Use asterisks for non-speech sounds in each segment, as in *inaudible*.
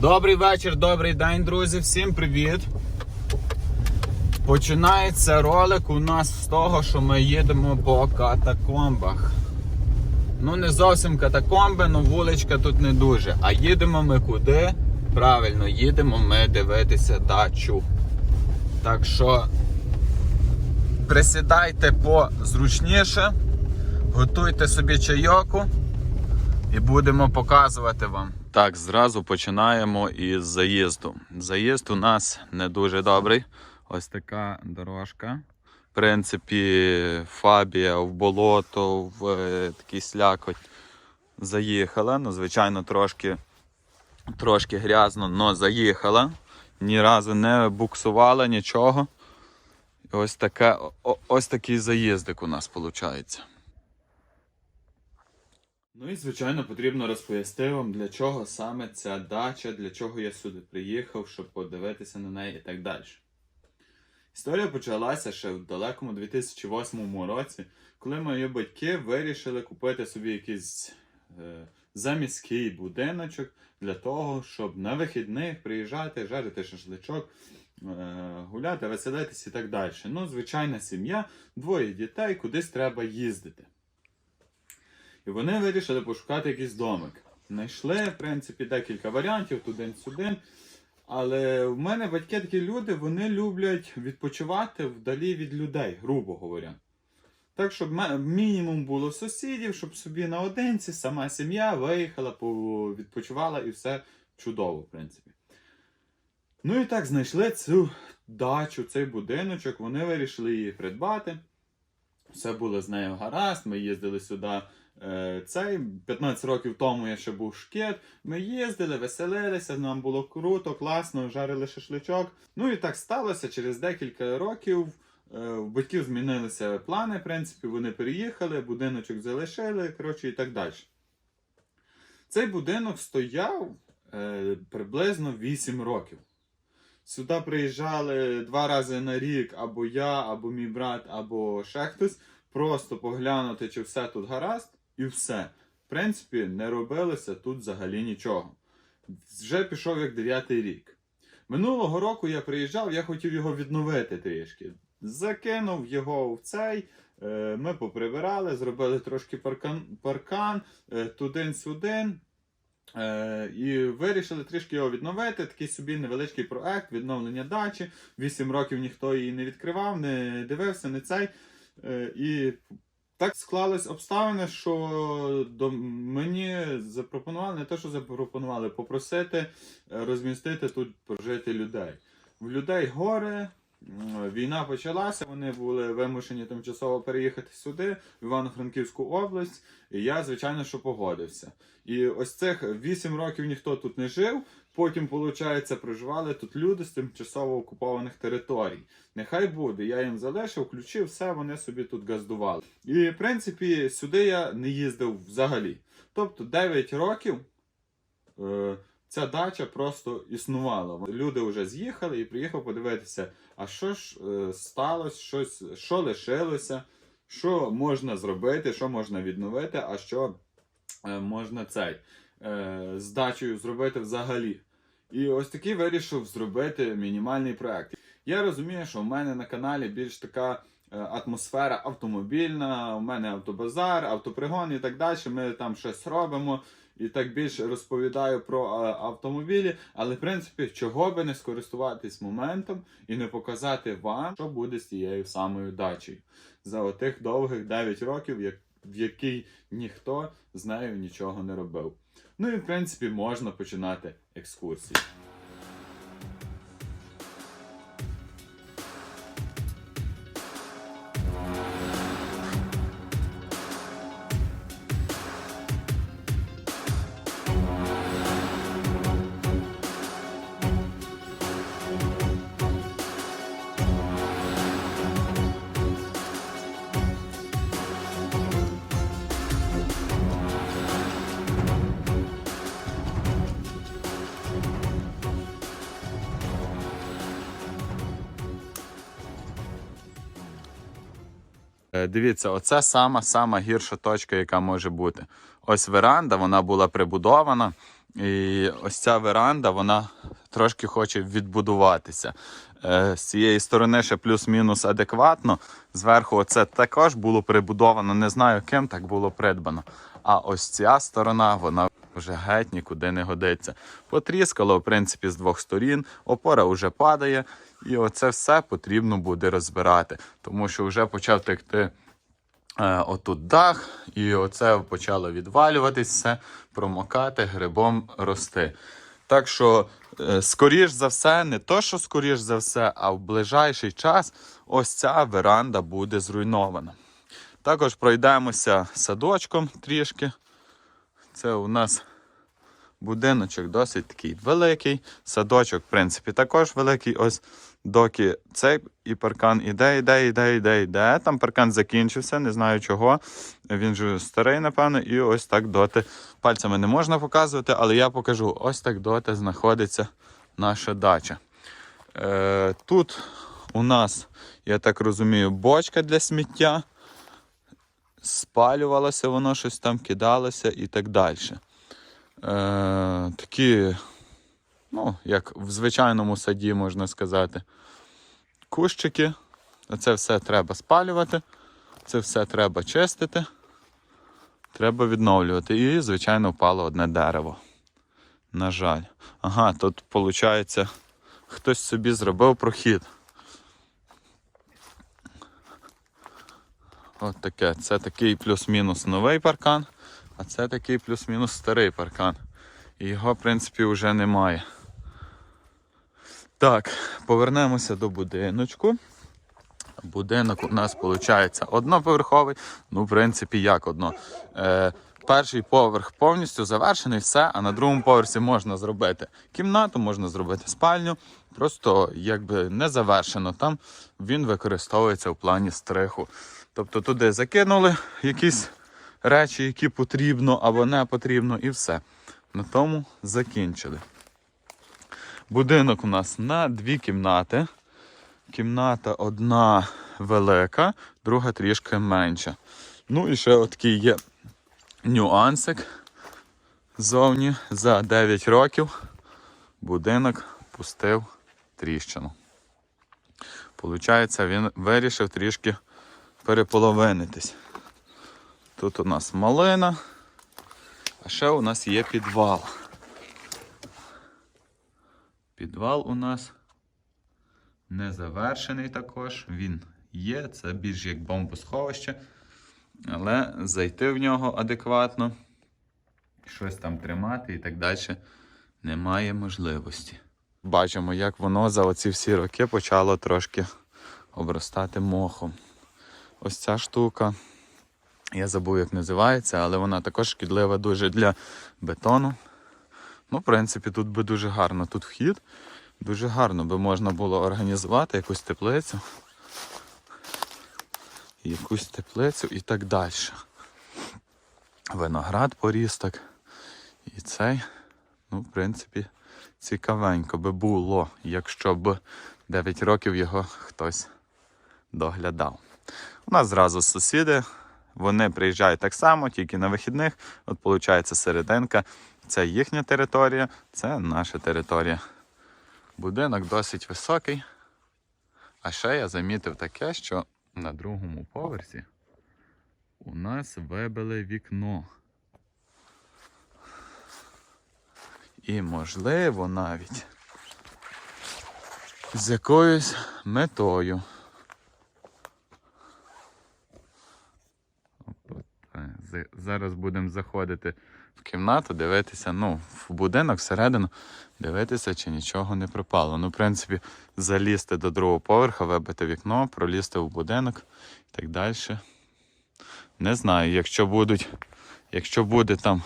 Добрий вечір, добрий день, друзі. Всім привіт. Починається ролик у нас з того, що ми їдемо по катакомбах. Ну, не зовсім катакомби, але вуличка тут не дуже. А їдемо ми куди? Правильно, їдемо ми дивитися дачу. Так що присідайте позручніше, готуйте собі чайоку і будемо показувати вам. Так, зразу починаємо із заїзду. Заїзд у нас не дуже добрий. Ось така дорожка. В принципі, фабія в болото, в е, такий слякоть заїхала. Ну, звичайно, трошки, трошки грязно, але заїхала. Ні разу не буксувала нічого. Ось, таке, о- ось такий заїздик у нас виходить. Ну і звичайно потрібно розповісти вам, для чого саме ця дача, для чого я сюди приїхав, щоб подивитися на неї і так далі. Історія почалася ще в далекому 2008 році, коли мої батьки вирішили купити собі якийсь е, заміський будиночок для того, щоб на вихідних приїжджати, жарити шашличок, е, гуляти, веселитись і так далі. Ну, звичайна сім'я, двоє дітей, кудись треба їздити. І вони вирішили пошукати якийсь домик. Знайшли, в принципі, декілька варіантів, туди-сюди. Але в мене батьки такі люди, вони люблять відпочивати вдалі від людей, грубо говоря. Так, щоб мінімум було сусідів, щоб собі наодинці, сама сім'я виїхала, відпочивала і все чудово, в принципі. Ну і так знайшли цю дачу, цей будиночок, вони вирішили її придбати. Все було з нею гаразд. Ми їздили сюди. Е, Цей 15 років тому я ще був шкет. Ми їздили, веселилися, нам було круто, класно, жарили шашличок. Ну і так сталося через декілька років. е, В батьків змінилися плани, в принципі, вони переїхали, будиночок залишили, коротше, і так далі. Цей будинок стояв е, приблизно 8 років. Сюди приїжджали два рази на рік або я, або мій брат, або ще хтось. Просто поглянути, чи все тут гаразд, і все. В принципі, не робилося тут взагалі нічого. Вже пішов як дев'ятий рік. Минулого року я приїжджав, я хотів його відновити трішки. Закинув його в цей. е, Ми поприбирали, зробили трошки паркан, паркан е, туди-сюди. Е, і вирішили трішки його відновити. Такий собі невеличкий проект відновлення дачі. Вісім років ніхто її не відкривав, не дивився, не цей. І так склались обставини, що до мені запропонували, не те, що запропонували, попросити е, розмістити тут прожити людей. В людей горе. Війна почалася, вони були вимушені тимчасово переїхати сюди, в Івано-Франківську область. І я, звичайно, що погодився. І ось цих 8 років ніхто тут не жив. Потім, виходить, проживали тут люди з тимчасово окупованих територій. Нехай буде, я їм залишив, включив все, вони собі тут газдували. І в принципі, сюди я не їздив взагалі. Тобто 9 років е, ця дача просто існувала. Люди вже з'їхали і приїхав подивитися, а що ж е, сталося, щось, що лишилося, що можна зробити, що можна відновити, а що е, можна цей е, з дачею зробити взагалі. І ось такий вирішив зробити мінімальний проект. Я розумію, що в мене на каналі більш така е, атмосфера автомобільна, у мене автобазар, автопригон і так далі. Ми там щось робимо і так більше розповідаю про автомобілі. Але в принципі, чого би не скористуватись моментом і не показати вам, що буде з тією самою дачею за отих довгих 9 років, як, в якій ніхто з нею нічого не робив. Ну і в принципі можна починати екскурсію. Дивіться, оце сама сама гірша точка, яка може бути. Ось веранда, вона була прибудована. І ось ця веранда, вона трошки хоче відбудуватися. Е, З цієї сторони ще плюс-мінус адекватно. Зверху це також було прибудовано, не знаю ким так було придбано. А ось ця сторона, вона вже геть нікуди не годиться. Потріскало, в принципі, з двох сторін, опора вже падає, і оце все потрібно буде розбирати, тому що вже почав текти е, отут дах, і оце почало відвалюватись, все промокати, грибом рости. Так що, е, скоріш за все, не то, що скоріш за все, а в ближайший час ось ця веранда буде зруйнована. Також пройдемося садочком трішки. Це у нас будиночок досить такий великий. Садочок, в принципі, також великий. Ось доки цей і паркан іде, іде, іде, іде, іде. Там паркан закінчився, не знаю чого. Він же старий, напевно, і ось так доти. Пальцями не можна показувати, але я покажу. Ось так доти знаходиться наша дача. Е, тут у нас, я так розумію, бочка для сміття. Спалювалося воно, щось там кидалося і так далі. Е, такі, ну, як в звичайному саді, можна сказати, кущики. Це все треба спалювати, це все треба чистити, треба відновлювати. І, звичайно, впало одне дерево. На жаль. Ага, тут, виходить, хтось собі зробив прохід. От таке. Це такий плюс-мінус новий паркан, а це такий плюс-мінус старий паркан. І його, в принципі, вже немає. Так, повернемося до будиночку. Будинок у нас виходить одноповерховий. Ну, в принципі, як одно. Е, перший поверх повністю завершений, все, а на другому поверсі можна зробити кімнату, можна зробити спальню. Просто якби не завершено. Там він використовується в плані стриху. Тобто туди закинули якісь речі, які потрібно або не потрібно, і все. На тому закінчили. Будинок у нас на дві кімнати. Кімната одна велика, друга трішки менша. Ну і ще такий є нюансик. Зовні за 9 років будинок пустив тріщину. Получається, він вирішив трішки переполовинитись. Тут у нас малина, а ще у нас є підвал. Підвал у нас не завершений також. Він є, це більш як бомбосховище, але зайти в нього адекватно, щось там тримати і так далі немає можливості. Бачимо, як воно за оці всі роки почало трошки обростати мохом. Ось ця штука. Я забув, як називається, але вона також шкідлива дуже для бетону. Ну, в принципі, тут би дуже гарно. Тут вхід. Дуже гарно би можна було організувати якусь теплицю. Якусь теплицю і так далі. Виноград поріс так. І цей, ну, в принципі, цікавенько би було, якщо б 9 років його хтось доглядав. У нас зразу сусіди, вони приїжджають так само, тільки на вихідних. От виходить серединка. Це їхня територія, це наша територія. Будинок досить високий. А ще я замітив таке, що на другому поверсі у нас вибили вікно. І, можливо, навіть з якоюсь метою. Опа, з- Зараз будемо заходити в кімнату, дивитися, ну, в будинок всередину, дивитися, чи нічого не пропало. Ну, в принципі, залізти до другого поверха, вибити вікно, пролізти в будинок і так далі. Не знаю, якщо будуть, якщо буде там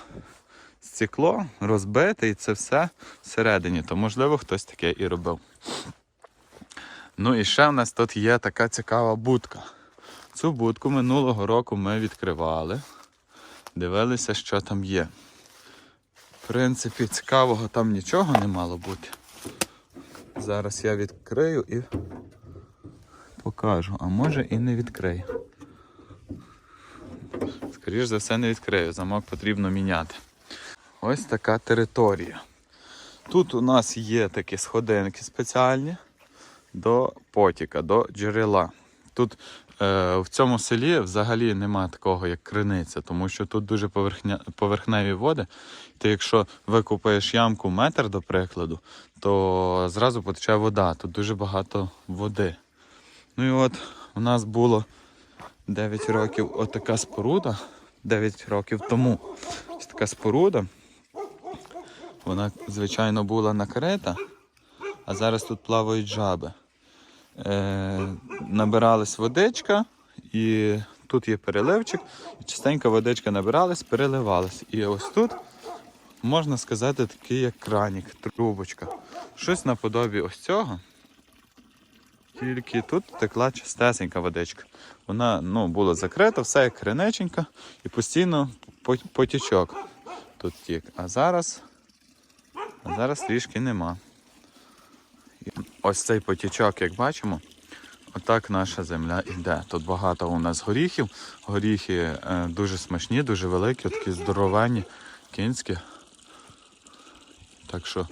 стекло розбите і це все всередині, то можливо хтось таке і робив. Ну і ще в нас тут є така цікава будка. Цю будку минулого року ми відкривали, дивилися, що там є. В принципі, цікавого там нічого не мало бути. Зараз я відкрию і покажу, а може і не відкрию. Скоріше за все, не відкрию, замок потрібно міняти. ось така територія. Тут у нас є такі сходинки спеціальні до потіка, до джерела. Тут в цьому селі взагалі нема такого, як криниця, тому що тут дуже поверхня, поверхневі води. Ти якщо викупаєш ямку метр, до прикладу, то зразу потече вода. Тут дуже багато води. Ну і от у нас було 9 років отака споруда. 9 років тому ось така споруда. Вона, звичайно, була накрита, а зараз тут плавають жаби. Е, набиралась водичка, і тут є переливчик, і частенько водичка набиралась, переливалась. І ось тут, можна сказати, такий як кранік, трубочка. Щось наподобі ось цього. Тільки тут текла чистесенька водичка. Вона ну, була закрита, все як криниченька, і постійно потічок тут тік. А зараз, а зараз трішки нема. Ось цей потічок, як бачимо, отак наша земля йде. Тут багато у нас горіхів. Горіхи е, дуже смачні, дуже великі, такі здоровенні, кінські. Так що,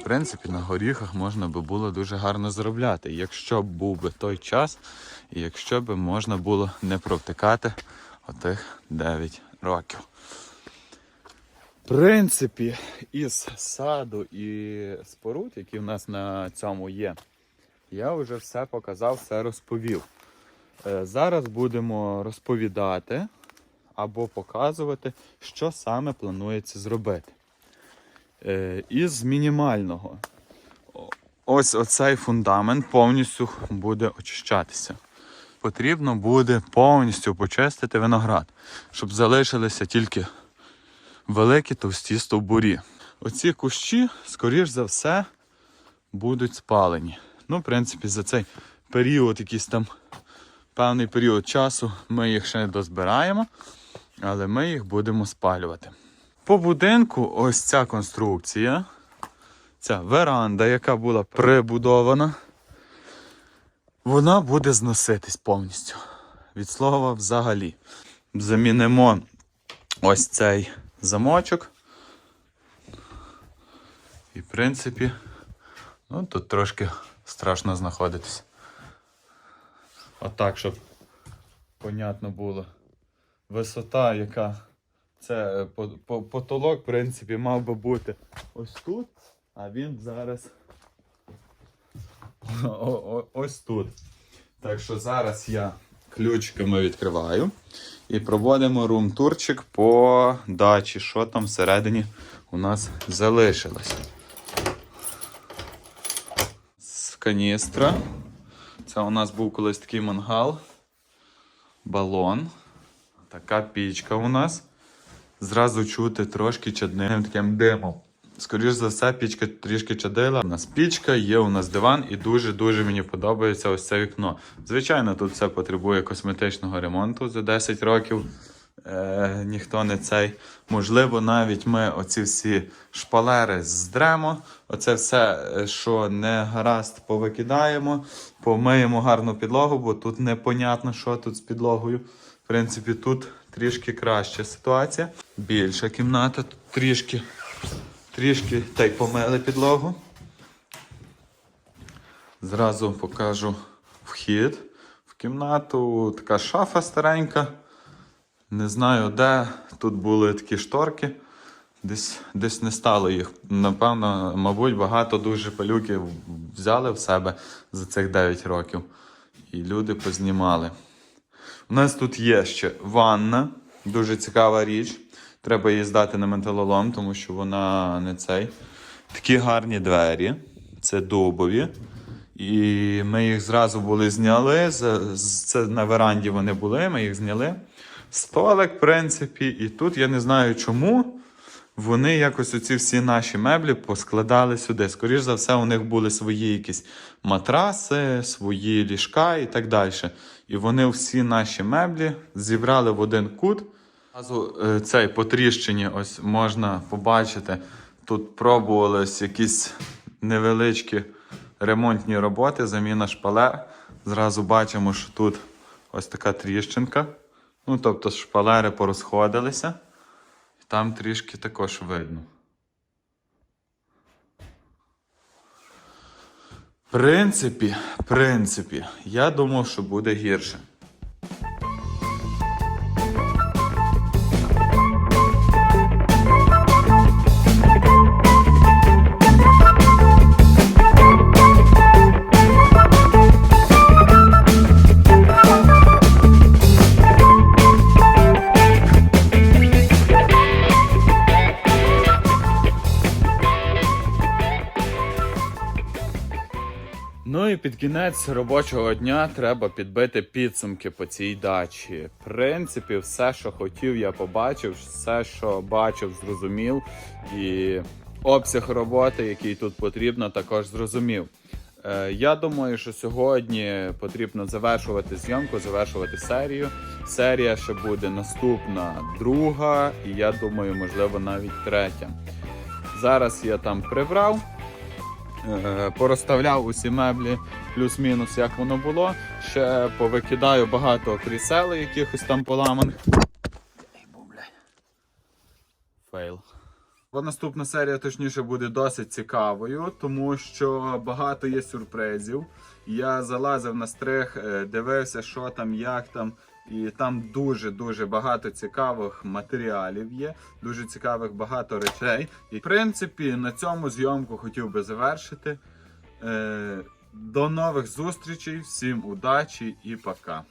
в принципі, на горіхах можна би було дуже гарно заробляти, якщо б був би той час, і якщо б можна було не провтикати отих 9 років. Принципі, із саду і споруд, які в нас на цьому є, я вже все показав, все розповів. Е, Зараз будемо розповідати або показувати, що саме планується зробити. Е, Із мінімального. Ось оцей фундамент повністю буде очищатися. Потрібно буде повністю почистити виноград, щоб залишилися тільки великі товсті стовбурі. Оці кущі, скоріш за все, будуть спалені. Ну, в принципі, за цей період, якийсь там певний період часу, ми їх ще не дозбираємо, але ми їх будемо спалювати. По будинку ось ця конструкція, ця веранда, яка була прибудована, вона буде зноситись повністю. Від слова взагалі. Замінимо ось цей замочок. І, в принципі, ну, тут трошки страшно знаходитись. Отак, щоб понятно було. Висота, яка це е, по- по- потолок, в принципі, мав би бути ось тут, а він зараз *laughs* ось тут. Так що зараз я ключиками відкриваю і проводимо рум-турчик по дачі, що там всередині у нас залишилось. З каністра. Це у нас був колись такий мангал, балон. Така пічка у нас. Зразу чути трошки чадним таким димом. Скоріше за все, пічка трішки чадила. У нас пічка, є у нас диван, і дуже-дуже мені подобається ось це вікно. Звичайно, тут все потребує косметичного ремонту за 10 років. Е, ніхто не цей. Можливо, навіть ми оці всі шпалери здремо. Оце все, е, що не гаразд, повикидаємо, помиємо гарну підлогу, бо тут непонятно, що тут з підлогою. В принципі, тут трішки краща ситуація. Більша кімната, тут трішки, трішки та й помили підлогу. Зразу покажу вхід в кімнату. Така шафа старенька. Не знаю де. Тут були такі шторки. Десь, десь не стало їх. Напевно, мабуть, багато дуже пилюки взяли в себе за цих 9 років. І люди познімали. У нас тут є ще ванна, дуже цікава річ. Треба її здати на металолом, тому що вона не цей. Такі гарні двері. Це дубові. І ми їх зразу були зняли. Це на веранді вони були, ми їх зняли. Столик, в принципі, і тут я не знаю чому. Вони якось оці всі наші меблі поскладали сюди. Скоріше за все, у них були свої якісь матраси, свої ліжка і так далі. І вони всі наші меблі зібрали в один кут. Е, цей потріщині ось можна побачити. Тут пробувались якісь невеличкі ремонтні роботи, заміна шпалер. Зразу бачимо, що тут ось така тріщинка. Ну, тобто шпалери порозходилися. Там трішки також видно. В принципі, принципі, я думав, що буде гірше. Під кінець робочого дня треба підбити підсумки по цій дачі. В принципі, все, що хотів, я побачив, все, що бачив, зрозумів. І обсяг роботи, який тут потрібно, також зрозумів. Е, Я думаю, що сьогодні потрібно завершувати зйомку, завершувати серію. Серія ще буде наступна друга, і я думаю, можливо, навіть третя. Зараз я там прибрав. Е, порозставляв усі меблі плюс-мінус, як воно було. Ще повикидаю багато крісел, якихось там поламаних. Фейл. Наступна серія, точніше, буде досить цікавою, тому що багато є сюрпризів. Я залазив на стрих, е, дивився, що там, як там. І там дуже-дуже багато цікавих матеріалів є, дуже цікавих багато речей. І в принципі на цьому зйомку хотів би завершити. Е, До нових зустрічей, всім удачі і пока.